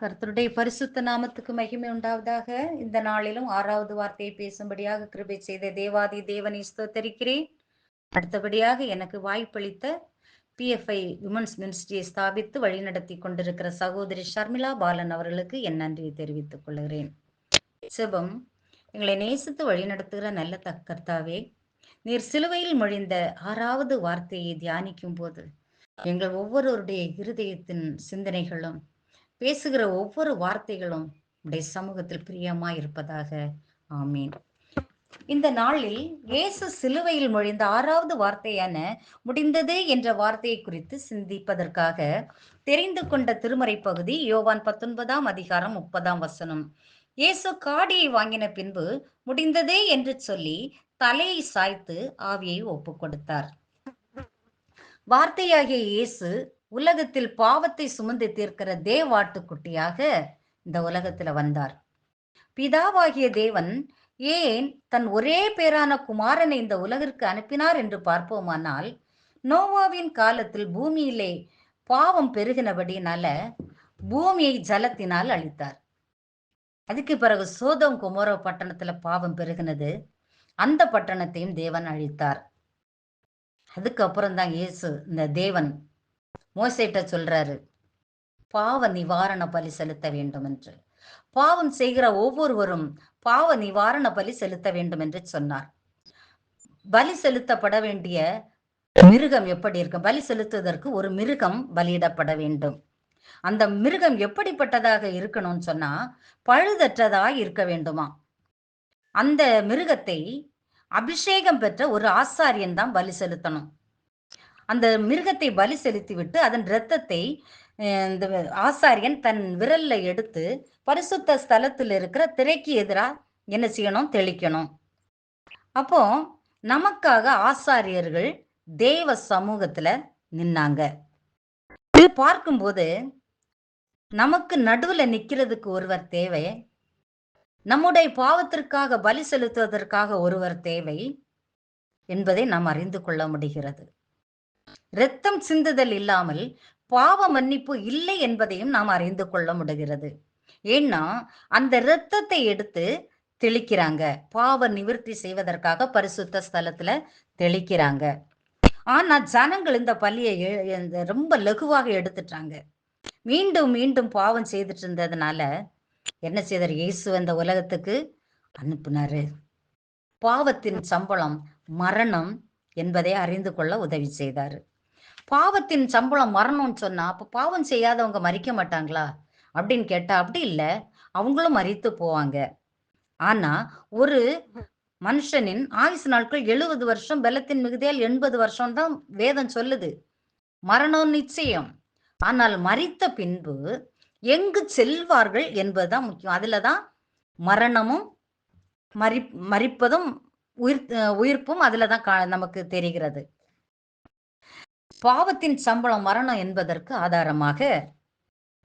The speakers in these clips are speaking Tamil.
கர்த்தருடைய பரிசுத்த நாமத்துக்கு மகிமை உண்டாவதாக. இந்த நாளிலும் ஆறாவது வார்த்தையை பேசும்படியாக கிருபை செய்த தேவாதி தேவனை ஸ்தோத்தரிக்கிறேன். அடுத்தபடியாக எனக்கு வாய்ப்பளித்த பிஎஃப்ஐ விமன்ஸ் மினிஸ்ட்ரியை ஸ்தாபித்து வழிநடத்தி கொண்டிருக்கிற சகோதரி ஷர்மிளா பாலன் அவர்களுக்கு என் நன்றியை தெரிவித்துக் கொள்கிறேன். சிவம் எங்களை நேசித்து வழிநடத்துகிற நல்ல தக்கர்த்தாவே நீர் சிலுவையில் மொழிந்த ஆறாவது வார்த்தையை தியானிக்கும் போது எங்கள் ஒவ்வொருவருடைய இருதயத்தின் சிந்தனைகளும் பேசுகிற ஒவ்வொரு வார்த்தைகளும் உடைய சமூகத்தில் பிரியமாய் இருப்பதாக. ஆமீன். இந்த நாளில் இயேசு சிலுவையில் மொழிந்த ஆறாவது வார்த்தையான முடிந்தது என்ற வார்த்தையை குறித்து சிந்திப்பதற்காக தெரிந்து கொண்ட திருமறை பகுதி யோவான் பத்தொன்பதாம் அதிகாரம் முப்பதாம் வசனம். இயேசு காடியை வாங்கின பின்பு முடிந்ததே என்று சொல்லி தலையை சாய்த்து ஆவியை ஒப்பு கொடுத்தார் வார்த்தையாகிய இயேசு உலகத்தில் பாவத்தை சுமந்து தீர்க்கிற தேவாட்டுக்குட்டியாக இந்த உலகத்துல வந்தார். பிதாவாகிய தேவன் ஏன் தன் ஒரே பேரான குமாரனை இந்த உலகிற்கு அனுப்பினார் என்று பார்ப்போமானால் நோவாவின் காலத்தில் பூமியிலே பாவம் பெருகினபடினால பூமியை ஜலத்தினால் அழித்தார். அதுக்கு பிறகு சோதம் குமரோ பட்டணத்துல பாவம் பெருகினது. அந்த பட்டணத்தையும் தேவன் அழித்தார். அதுக்கப்புறம் தான் இயேசு இந்த தேவன் மோசைட்ட சொல்றாரு பாவ நிவாரண பலி செலுத்த வேண்டும் என்று பாவம் செய்கிற ஒவ்வொருவரும் பாவ நிவாரண பலி செலுத்த வேண்டும் என்று சொன்னார். பலி செலுத்தப்பட வேண்டிய மிருகம் எப்படி இருக்கும் பலி செலுத்துவதற்கு ஒரு மிருகம் பலியிடப்பட வேண்டும். அந்த மிருகம் எப்படிப்பட்டதாக இருக்கணும்னு சொன்னா பழுதற்றதா இருக்க வேண்டுமா? அந்த மிருகத்தை அபிஷேகம் பெற்ற ஒரு ஆசாரியன் தான் பலி செலுத்தணும். அந்த மிருகத்தை பலி செலுத்தி விட்டு அதன் இரத்தத்தை இந்த ஆசாரியன் தன் விரல்ல எடுத்து பரிசுத்த ஸ்தலத்தில் இருக்கிற திரைக்கு எதிராக என்ன செய்யணும்? தெளிக்கணும். அப்போ நமக்காக ஆசாரியர்கள் தெய்வ சமூகத்துல நின்னாங்க. இது பார்க்கும்போது நமக்கு நடுவுல நிக்கிறதுக்கு ஒருவர் தேவை நம்முடைய பாவத்திற்காக பலி செலுத்துவதற்காக ஒருவர் தேவை என்பதை நாம் அறிந்து கொள்ள முடிகிறது. இரத்தம் சிந்துதல் இல்லாமல் பாவ மன்னிப்பு இல்லை என்பதையும் நாம் அறிந்து கொள்ள முடிகிறது. ஏன்னா அந்த இரத்தத்தை எடுத்து தெளிக்கிறாங்க. பாவ நிவர்த்தி செய்வதற்காக பரிசுத்த ஸ்தலத்துல தெளிக்கிறாங்க. ஆனா ஜனங்கள் இந்த பள்ளியை ரொம்ப லகுவாக எடுத்துட்டாங்க. மீண்டும் மீண்டும் பாவம் செய்துட்டு இருந்ததுனால என்ன செய்தார்? இயேசு அந்த உலகத்துக்கு அனுப்புனாரு. பாவத்தின் சம்பளம் மரணம் என்பதை அறிந்து கொள்ள உதவி செய்தார். பாவத்தின் சம்பளம் மரணம்னு சொன்னா அப்ப பாவம் செய்யாதவங்க மறிக்க மாட்டாங்களா? அப்படின்னு கேட்டா அப்படி இல்லை. அவங்களும் மறித்து போவாங்க. ஆனா ஒரு மனுஷனின் ஆயுசு நாட்கள் எழுபது வருஷம் பலத்தின் மிகுதியால் எண்பது வருஷம் தான் வேதம் சொல்லுது. மரணம் நிச்சயம். ஆனால் மறித்த பின்பு எங்கு செல்வார்கள் என்பதுதான் முக்கியம். அதுல தான் மரணமும் மறி மறிப்பதும் உயிர் உயிர்ப்பும் அதுல தான் நமக்கு தெரிகிறது. பாவத்தின் சம்பளம் மரணம் என்பதற்கு ஆதாரமாக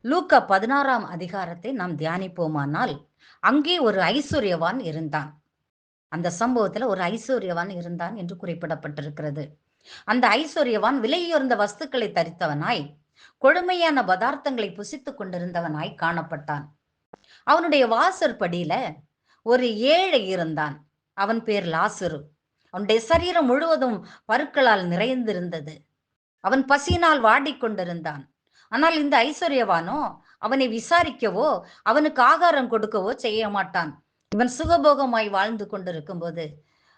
லூக்கா பதினாறாம் அதிகாரத்தை நாம் தியானிப்போமானால் அங்கே ஒரு ஐஸ்வர்யவான் இருந்தான். அந்த சம்பவத்துல ஒரு ஐஸ்வர்யவான் இருந்தான் என்று குறிப்பிடப்பட்டிருக்கிறது. அந்த ஐஸ்வர்யவான் விலையுயர்ந்த வஸ்துக்களை தரித்தவனாய் கொடுமையான பதார்த்தங்களை புசித்துக் கொண்டிருந்தவனாய் காணப்பட்டான். அவனுடைய வாசற்படியில ஒரு ஏழை இருந்தான். அவன் பேர் லாசுரு. அவனுடைய சரீரம் முழுவதும் பருக்களால் நிறைந்திருந்தது. அவன் பசியினால் வாடிக்கொண்டிருந்தான் ஆனால் இந்த ஐஸ்வர்யவானோ அவனை விசாரிக்கவோ அவனுக்கு ஆகாரம் கொடுக்கவோ செய்ய மாட்டான். இவன் சுகபோகமாய் வாழ்ந்து கொண்டிருக்கும் போது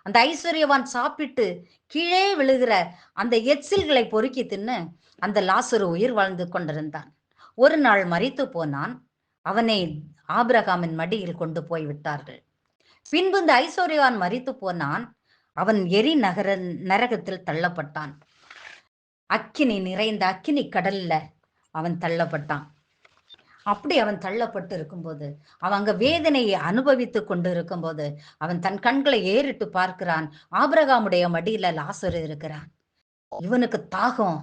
அந்த ஐஸ்வர்யவான் சாப்பிட்டு கீழே விழுகிற அந்த எச்சில்களை பொறுக்கி தின்னு அந்த லாசுரு உயிர் வாழ்ந்து கொண்டிருந்தான். ஒரு நாள் மறித்து போனான். அவனை ஆபிரகாமின் மடியில் கொண்டு போய் விட்டார்கள் பின்பு இந்த ஐஸ்வர்யவான் மறித்து போனான். அவன் எரி நகர நரகத்தில் தள்ளப்பட்டான். அக்கினி நிறைந்த அக்கினி கடல்ல அவன் தள்ளப்பட்டான். அப்படி அவன் தள்ளப்பட்டு இருக்கும்போது அவன் அங்க வேதனையை அனுபவித்து கொண்டு இருக்கும்போது அவன் தன் கண்களை ஏறிட்டு பார்க்கிறான். ஆபிரகாமுடைய மடியில லாசர் இருக்கிறான். இவனுக்கு தாகம்.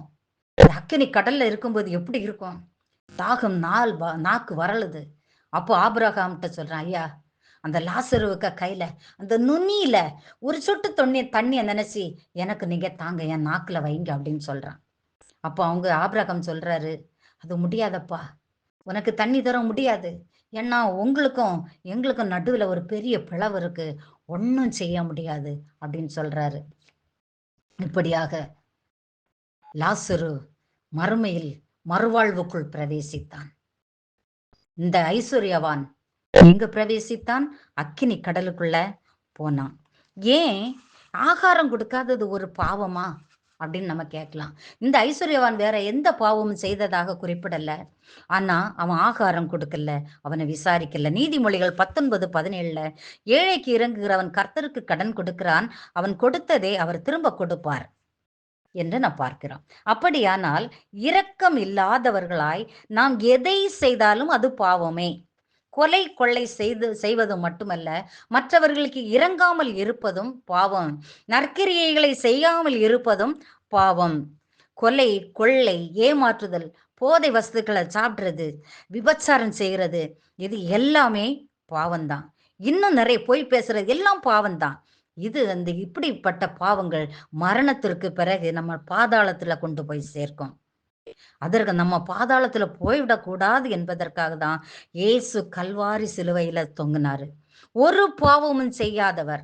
அக்கினி கடல்ல இருக்கும்போது எப்படி இருக்கும்? தாகம் நாள் நாக்கு வரலுது. அப்போ ஆபரகாம்கிட்ட சொல்றான் ஐயா அந்த லாசருவுக்க கையில அந்த நுனியில ஒரு சொட்டு தண்ணி தண்ணியை நினைச்சு எனக்கு நீங்க தாங்க என் நாக்குல வைங்க அப்படின்னு சொல்றான். அப்போ அவங்க ஆபிரகம் சொல்றாரு அது முடியாதப்பா. உனக்கு தண்ணி தர முடியாது. ஏன்னா உங்களுக்கும் எங்களுக்கும் நடுவில் ஒரு பெரிய பிளவு இருக்கு. ஒன்றும் செய்ய முடியாது அப்படின்னு சொல்றாரு. இப்படியாக லாசுரு மறுமையில் மறுவாழ்வுக்குள் பிரவேசித்தான். இந்த ஐஸ்வர்யவான் எங்க பிரவேசித்தான் அக்கினி கடலுக்குள்ள போனான். ஏன்? ஆகாரம் கொடுக்காதது ஒரு பாவமா? அப்படின்னு நம்ம கேட்கலாம். இந்த ஐஸ்வர்யவான் வேற எந்த பாவமும் செய்ததாக குறிப்பிடல. ஆனா அவன் ஆகாரம் கொடுக்கல அவனை விசாரிக்கல. நீதிமொழிகள் பத்தொன்பது பதினேழுல ஏழைக்கு இறங்குகிறவன் கர்த்தருக்கு கடன் கொடுக்கிறான் அவன் கொடுத்ததே அவர் திரும்ப கொடுப்பார் என்று நாம் பார்க்கிறோம். அப்படியானால் இரக்கம் இல்லாதவர்களாய் நாம் எதை செய்தாலும் அது பாவமே. கொலை கொள்ளை செய்து செய்வது மட்டுமல்ல மற்றவர்களுக்கு இறங்காமல் இருப்பதும் பாவம். நற்கிரியைகளை செய்யாமல் இருப்பதும் பாவம். கொலை கொள்ளை ஏமாற்றுதல் போதை வஸ்துக்களை சாப்பிட்றது விபச்சாரம் செய்கிறது இது எல்லாமே பாவம்தான். இன்னும் நிறைய பொய் பேசுறது எல்லாம் பாவம்தான். இது அந்த இப்படிப்பட்ட பாவங்கள் மரணத்திற்கு பிறகு நம்ம பாதாளத்துல கொண்டு போய் சேர்க்கும். அதற்கு நம்ம பாதாளத்துல போய்விடக்கூடாது என்பதற்காக தான் இயேசு கல்வாரி சிலுவையில தொங்கினாரு. ஒரு பாவமும் செய்யாதவர்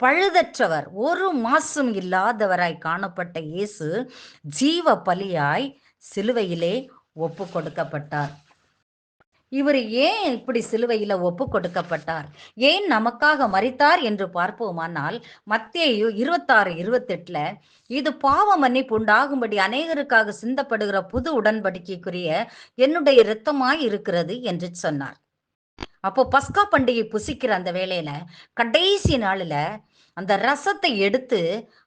பழுதற்றவர் ஒரு மாசும் இல்லாதவராய் காணப்பட்ட இயேசு ஜீவ பலியாய் சிலுவையிலே ஒப்பு கொடுக்கப்பட்டார் இவர் ஏன் இப்படி சிலுவையில ஒப்பு கொடுக்கப்பட்டார்? ஏன் நமக்காக மறித்தார் என்று பார்ப்போமானால் மத்தியோ இருபத்தாறு இருபத்தெட்டுல இது பாவ மன்னிப்பு உண்டாகும்படி அநேகருக்காக சிந்தப்படுகிற புது உடன்படிக்கைக்குரிய என்னுடைய இரத்தமாய் இருக்கிறது என்று சொன்னார். அப்போ பஸ்கா பண்டிகை புசிக்கிற அந்த வேலையில கடைசி நாளில் அந்த ரசத்தை எடுத்து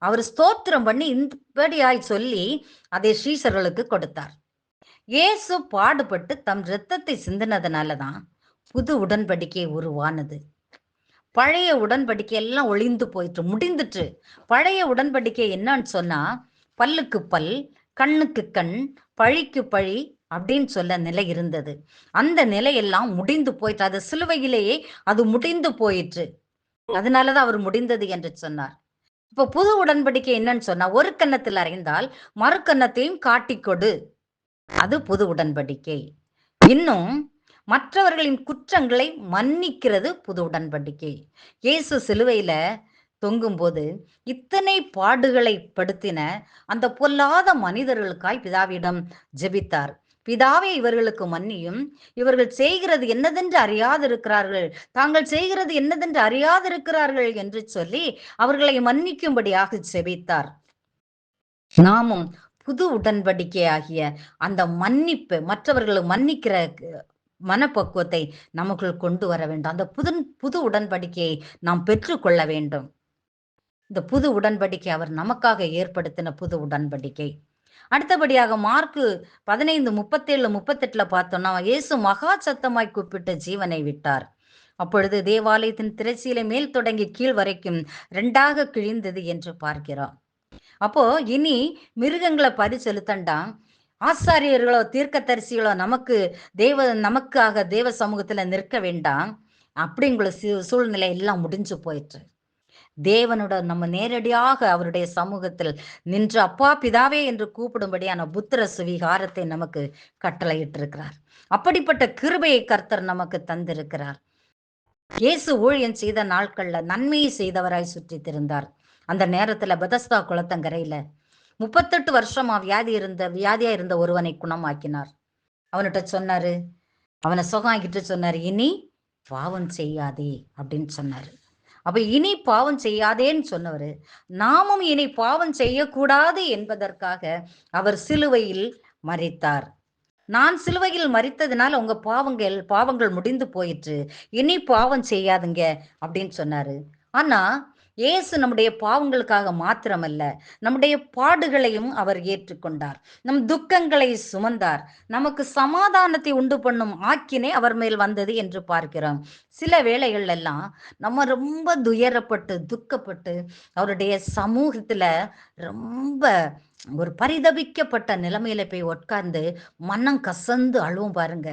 அவர் ஸ்தோத்திரம் பண்ணி இப்படியாய் சொல்லி அதை ஸ்ரீசர்களுக்கு கொடுத்தார். இயேசு பாடுபட்டு தம் இரத்தத்தை சிந்தினதுனால தான் புது உடன்படிக்கை உருவானது. பழைய உடன்படிக்கை எல்லாம் ஒளிந்து போயிட்டு முடிந்துட்டு பழைய உடன்படிக்கை என்னன்னு சொன்னா பல்லுக்கு பல் கண்ணுக்கு கண் பழிக்கு பழி அப்படின்னு சொல்ல நிலை இருந்தது. அந்த நிலையெல்லாம் முடிந்து போயிட்டு அது சிலுவையிலேயே அது முடிந்து போயிற்று. அதனாலதான் அவர் முடிந்தது என்று சொன்னார். இப்ப புது உடன்படிக்கை என்னன்னு சொன்னா ஒரு கன்னத்தில் அறைந்தால் மறு கன்னத்தையும் காட்டிக்கொடு அது புது உடன்படிக்கை. இன்னும் மற்றவர்களின் குற்றங்களை மன்னிக்கிறது புது உடன்படிக்கை. இயேசு சிலுவையில தொங்கும்போது இத்தனை பாடுகளை படுத்தின அந்த பொல்லாத மனிதர்களுக்காய் பிதாவிடம் ஜெபித்தார். பிதாவே இவர்களுக்கு மன்னியும். இவர்கள் செய்கிறது என்னதென்று அறியாதிருக்கிறார்கள். தாங்கள் செய்கிறது என்னதென்று அறியாதிருக்கிறார்கள் என்று சொல்லி அவர்களை மன்னிக்கும்படியாக செபித்தார் நாமும் புது உடன்படிக்கை ஆகிய அந்த மன்னிப்பு மற்றவர்களை மன்னிக்கிற மனப்பக்குவத்தை நமக்குள் கொண்டு வர வேண்டும். அந்த புது புது உடன்படிக்கையை நாம் பெற்றுக்கொள்ள வேண்டும். இந்த புது உடன்படிக்கை அவர் நமக்காக ஏற்படுத்தின புது உடன்படிக்கை. அடுத்தபடியாக மார்க்கு பதினைந்து முப்பத்தேழு முப்பத்தெட்டுல பார்த்தோம்னா இயேசு மகா சத்தமாய் கூப்பிட்டு ஜீவனை விட்டார். அப்பொழுது தேவாலயத்தின் திரைச்சீலை மேல் தொடங்கி கீழ் வரைக்கும் ரெண்டாக கிழிந்தது என்று பார்க்கிறோம். அப்போ இனி மிருகங்களை பரிசெலுத்தண்டாம் ஆசாரியர்களோ தீர்க்கதரிசிகளோ நமக்கு தேவ நமக்காக தேவ சமூகத்துல நிற்க வேண்டாம் அப்படிங்கிற சூழ்நிலை எல்லாம் முடிஞ்சு போயிற்று. தேவனோட நம்ம நேரடியாக அவருடைய சமூகத்தில் நின்று அப்பா பிதாவே என்று கூப்பிடும்படியான புத்திர சுவிகாரத்தை நமக்கு கட்டளையிட்டு இருக்கிறார் அப்படிப்பட்ட கிருபையை கர்த்தர் நமக்கு தந்திருக்கிறார். இயேசு ஊழியம் செய்த நாட்கள்ல நன்மையை செய்தவராய் சுற்றி திருந்தார் அந்த நேரத்துல பெதஸ்தா குளத்தங்கரையில முப்பத்தெட்டு வருஷமா வியாதி இருந்த வியாதியா இருந்த ஒருவனை குணமாக்கினார். அவன்கிட்ட சொன்னாரு அவனை சுகமாக்கிட்டு சொன்னாரு இனி பாவம் செய்யாதே அப்படின்னு சொன்னாரு. அப்ப இனி பாவம் செய்யாதேன்னு சொன்னவர் நாமும் இனி பாவம் செய்யக்கூடாது என்பதற்காக அவர் சிலுவையில் மறித்தார். நான் சிலுவையில் மறித்ததுனால உங்க பாவங்கள் பாவங்கள் முடிந்து போயிற்று. இனி பாவம் செய்யாதுங்க அப்படின்னு சொன்னாரு. ஆனா இயேசு நம்முடைய பாவங்களுக்காக மாத்திரமல்ல நம்முடைய பாடுகளையும் அவர் ஏற்றுக்கொண்டார். நம் துக்கங்களை சுமந்தார். நமக்கு சமாதானத்தை உண்டு பண்ணும் ஆக்கினே அவர் மேல் வந்தது என்று பார்க்கிறோம். சில வேளைகள் எல்லாம் நம்ம ரொம்ப துயரப்பட்டு துக்கப்பட்டு அவருடைய சமூகத்துல ரொம்ப ஒரு பரிதபிக்கப்பட்ட நிலைமையில போய் உட்கார்ந்து மனம் கசந்து அழுவும் பாருங்க.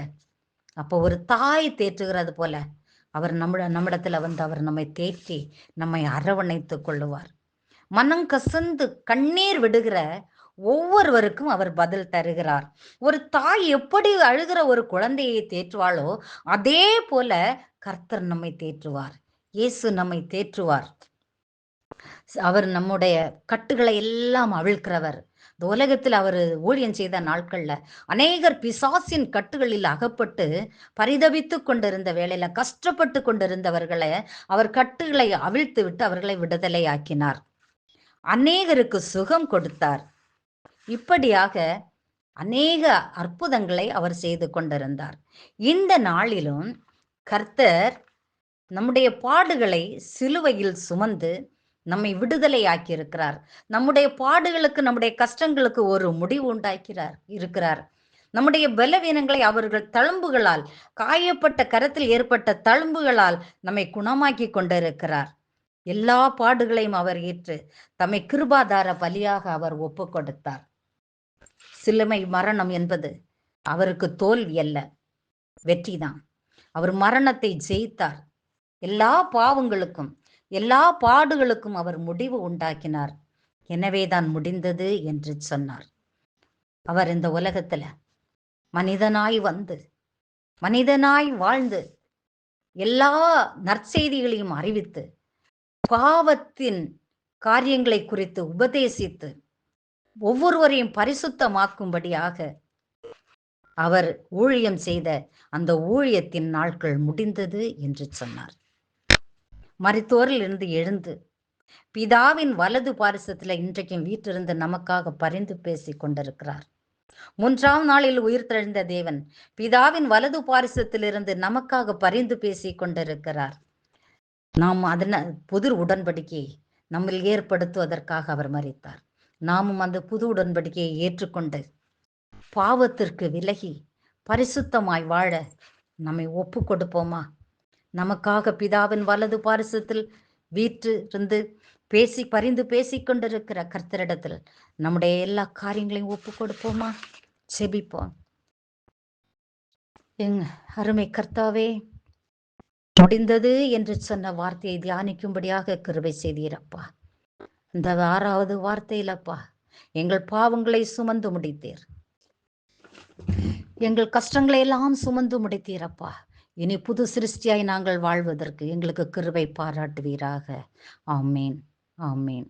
அப்போ ஒரு தாய் தேற்றுகிறது போல. அவர் நம்ம நம்மிடத்துல வந்து அவர் நம்மை தேற்றி நம்மை அரவணைத்து கொள்ளுவார். மனம் கசந்து கண்ணீர் விடுகிற ஒவ்வொருவருக்கும் அவர் பதில் தருகிறார். ஒரு தாய் எப்படி அழுகிற ஒரு குழந்தையை தேற்றுவாளோ அதே போல கர்த்தர் நம்மை தேற்றுவார். இயேசு நம்மை தேற்றுவார். அவர் நம்முடைய கட்டுகளை எல்லாம் அவிழ்க்கிறவர். உலகத்தில் அவர் ஊழியம் செய்த நாட்கள்ல அநேகர் பிசாசின் கட்டுகளில் அகப்பட்டு பரிதவித்து கொண்டிருந்த வேளையில கஷ்டப்பட்டு கொண்டிருந்தவர்களை அவர் கட்டுகளை அவிழ்த்து விட்டு அவர்களை விடுதலை ஆக்கினார். அநேகருக்கு சுகம் கொடுத்தார். இப்படியாக அநேக அற்புதங்களை அவர் செய்து கொண்டிருந்தார். இந்த நாளிலும் கர்த்தர் நம்முடைய பாடுகளை சிலுவையில் சுமந்து நம்மை விடுதலை ஆக்கியிருக்கிறார் நம்முடைய பாடுகளுக்கு நம்முடைய கஷ்டங்களுக்கு ஒரு முடிவு உண்டாக்கிறார் இருக்கிறார். நம்முடைய பலவீனங்களை அவர்கள் தழும்புகளால் காயப்பட்ட கரத்தில் ஏற்பட்ட தழும்புகளால் நம்மை குணமாக்கி கொண்டிருக்கிறார். எல்லா பாடுகளையும் அவர் ஏற்று தம்மை கிருபாதார பலியாக அவர் ஒப்பு கொடுத்தார். சிலுமை மரணம் என்பது அவருக்கு தோல்வி அல்ல வெற்றிதான். அவர் மரணத்தை ஜெயித்தார். எல்லா பாவங்களுக்கும் எல்லா பாடுகளுக்கும் அவர் முடிவு உண்டாக்கினார். எனவேதான் முடிந்தது என்று சொன்னார். அவர் இந்த உலகத்துல மனிதனாய் வந்து மனிதனாய் வாழ்ந்து எல்லா நற்செய்திகளையும் அறிவித்து பாவத்தின் காரியங்களை குறித்து உபதேசித்து ஒவ்வொருவரையும் பரிசுத்தமாக்கும்படியாக அவர் ஊழியம் செய்த அந்த ஊழியத்தின் நாட்கள் முடிந்தது என்று சொன்னார். மறைத்தோரில் இருந்து எழுந்து பிதாவின் வலது பாரிசத்துல இன்றைக்கும் வீட்டிலிருந்து நமக்காக பரிந்து பேசி கொண்டிருக்கிறார். மூன்றாம் நாளில் உயிர் தெழுந்த தேவன் பிதாவின் வலது பாரிசத்திலிருந்து நமக்காக பரிந்து பேசி கொண்டிருக்கிறார். நாம் அதன புது உடன்படிக்கையை நம்மில் ஏற்படுத்துவதற்காக அவர் மறித்தார் நாமும் அந்த புது உடன்படிக்கையை ஏற்றுக்கொண்டு பாவத்திற்கு விலகி பரிசுத்தமாய் வாழ நம்மை ஒப்பு கொடுப்போமா? நமக்காக பிதாவின் வலது பாரிசத்தில் வீற்று இருந்து பேசி பரிந்து பேசி கொண்டிருக்கிற கர்த்தரிடத்தில் நம்முடைய எல்லா காரியங்களையும் ஒப்பு கொடுப்போமா? செபிப்போம் எங்க அருமை கர்த்தாவே முடிந்தது என்று சொன்ன வார்த்தையை தியானிக்கும்படியாக கிருபை செய்தீரப்பா. இந்த ஆறாவது வார்த்தையிலப்பா எங்கள் பாவங்களை சுமந்து முடித்தீர். எங்கள் கஷ்டங்களை எல்லாம் சுமந்து முடித்தீரப்பா. இனி புது சிருஷ்டியாய் நாங்கள் வாழ்வதற்கு எங்களுக்கு கிருவை பாராட்டுவீராக. ஆமேன். ஆமேன்.